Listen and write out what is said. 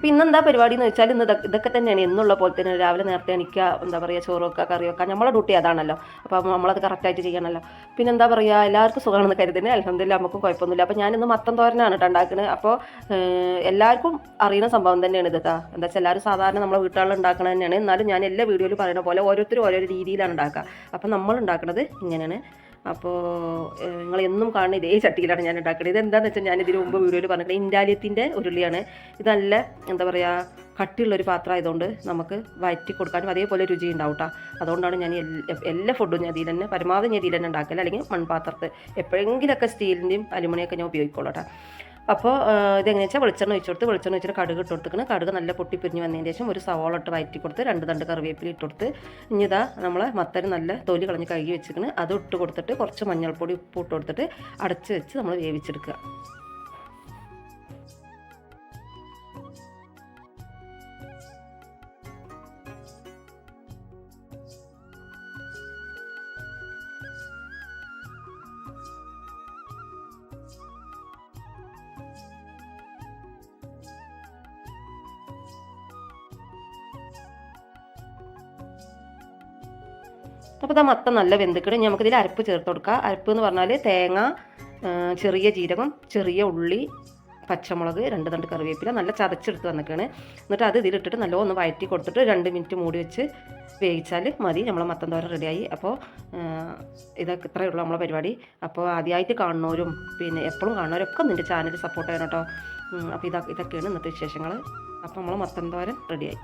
അപ്പോൾ ഇന്നെന്താ പരിപാടി എന്ന് വെച്ചാൽ ഇന്ന് ഇതൊക്കെ- തന്നെയാണ്. എന്നുള്ള പോലെ തന്നെ രാവിലെ നേരത്തെ എണിക്കുക എന്താ പറയുക ചോറ് വെക്കുക കറി വെക്കുക നമ്മളെ ഡ്യൂട്ടി അതാണല്ലോ. അപ്പോൾ നമ്മളത് കറക്റ്റായിട്ട് ചെയ്യണമല്ലോ പിന്നെ എന്താ പറയുക എല്ലാവർക്കും സുഖമാണെന്ന് കരുതുന്നത് അലഹമില്ല നമുക്കും കുഴപ്പമൊന്നുമില്ല. അപ്പോൾ ഞാനിന്ന് മത്തം തോരനാണ് കേട്ടോ ഉണ്ടാക്കുന്നത് അപ്പോൾ എല്ലാവർക്കും അറിയുന്ന സംഭവം തന്നെയാണ് ഇത് കേട്ടോ എന്താ വെച്ചാൽ എല്ലാവരും സാധാരണ നമ്മളെ വീട്ടുകളിൽ ഉണ്ടാക്കുന്നത് തന്നെയാണ്. എന്നാലും ഞാൻ എല്ലാ വീഡിയോയിലും പറയുന്ന പോലെ ഓരോരുത്തരും ഓരോ രീതിയിലാണ് ഉണ്ടാക്കുക. അപ്പോൾ നമ്മൾ ഉണ്ടാക്കുന്നത് ഇങ്ങനെയാണ്. അപ്പോൾ നിങ്ങൾ എന്നും കാണുന്ന ഇതേ ചട്ടിയിലാണ് ഞാൻ ഉണ്ടാക്കുന്നത് ഇതെന്താണെന്ന് വെച്ചാൽ ഞാൻ ഇതിന് മുമ്പ് വീഡിയോയിൽ പറഞ്ഞിട്ട് ഇൻഡാലിയത്തിന്റെ ഉരുളിയാണ്. ഇത് നല്ല എന്താ പറയുക കട്ടിയുള്ളൊരു പാത്രം ആയതുകൊണ്ട് നമുക്ക് വയറ്റി കൊടുക്കാനും അതേപോലെ രുചി ഉണ്ടാവും കേട്ടോ അതുകൊണ്ടാണ് ഞാൻ എല്ലാ ഫുഡും ഞാൻ ഇതിൽ തന്നെ പരമാവധി ഞാൻ ഇതിൽ തന്നെ ഉണ്ടാക്കൽ. അല്ലെങ്കിൽ മൺപാത്രത്തിൽ എപ്പോഴെങ്കിലൊക്കെ സ്റ്റീലിന്റെയും അലുമിനിയൊക്കെ ഞാൻ ഉപയോഗിക്കുള്ളൂ കേട്ടോ അപ്പോൾ ഇതെങ്ങനെയാ വെച്ചാൽ വെളിച്ചെണ്ണ ഒഴിച്ചു കൊടുത്ത് വെളിച്ചെണ്ണ ഒഴിച്ചിട്ട് കടുക് ഇട്ട് കൊടുത്തിട്ട് കടുക് നല്ല പൊട്ടി പിരിഞ്ഞ് വന്നതിന് ശേഷം ഒരു സവാള ഇട്ട് വയറ്റി കൊടുത്ത് രണ്ട് തണ്ട് കറിവേപ്പില ഇട്ട് കൊടുത്ത് ഇനി ഇതാ നമ്മളെ മത്തന് നല്ല തൊലി കളഞ്ഞ് കഴുകി വെച്ചിരിക്കുന്നത് അത് ഇട്ട് കൊടുത്തിട്ട് കുറച്ച് മഞ്ഞൾപ്പൊടി ഉപ്പ് ഇട്ട് കൊടുത്തിട്ട് അടച്ച് വെച്ച് നമ്മൾ വേവിച്ചെടുക്കുക. അപ്പോൾ ഇതാ മത്തം നല്ല വെന്തിക്കണം ഇനി നമുക്കിതിൽ അരപ്പ് ചേർത്ത് കൊടുക്കുക അരപ്പ് എന്ന് പറഞ്ഞാൽ തേങ്ങ ചെറിയ ജീരകം ചെറിയ ഉള്ളി പച്ചമുളക് രണ്ട് തണ്ട് കറിവേപ്പില നല്ല ചതച്ചെടുത്ത് വന്നിക്കാണ് എന്നിട്ട് അത് ഇതിലിട്ടിട്ട് നല്ല ഒന്ന് വയറ്റി കൊടുത്തിട്ട് രണ്ട് മിനിറ്റ് മൂടി വെച്ച് വേവിച്ചാൽ മതി. നമ്മളെ മത്തം തോര റെഡിയായി അപ്പോൾ ഇതൊക്കെ ഇത്രയേ ഉള്ളൂ നമ്മളെ പരിപാടി. അപ്പോൾ ആദ്യമായിട്ട് കാണുന്നവരും പിന്നെ എപ്പോഴും കാണുന്നവരൊക്കെ നിന്റെ ചാനൽ സപ്പോർട്ട് ചെയ്യണം കേട്ടോ. അപ്പോൾ ഇതൊക്കെ ഇതൊക്കെയാണ് ഇന്നത്തെ വിശേഷങ്ങൾ അപ്പോൾ നമ്മൾ മത്തം തോരൻ റെഡിയായി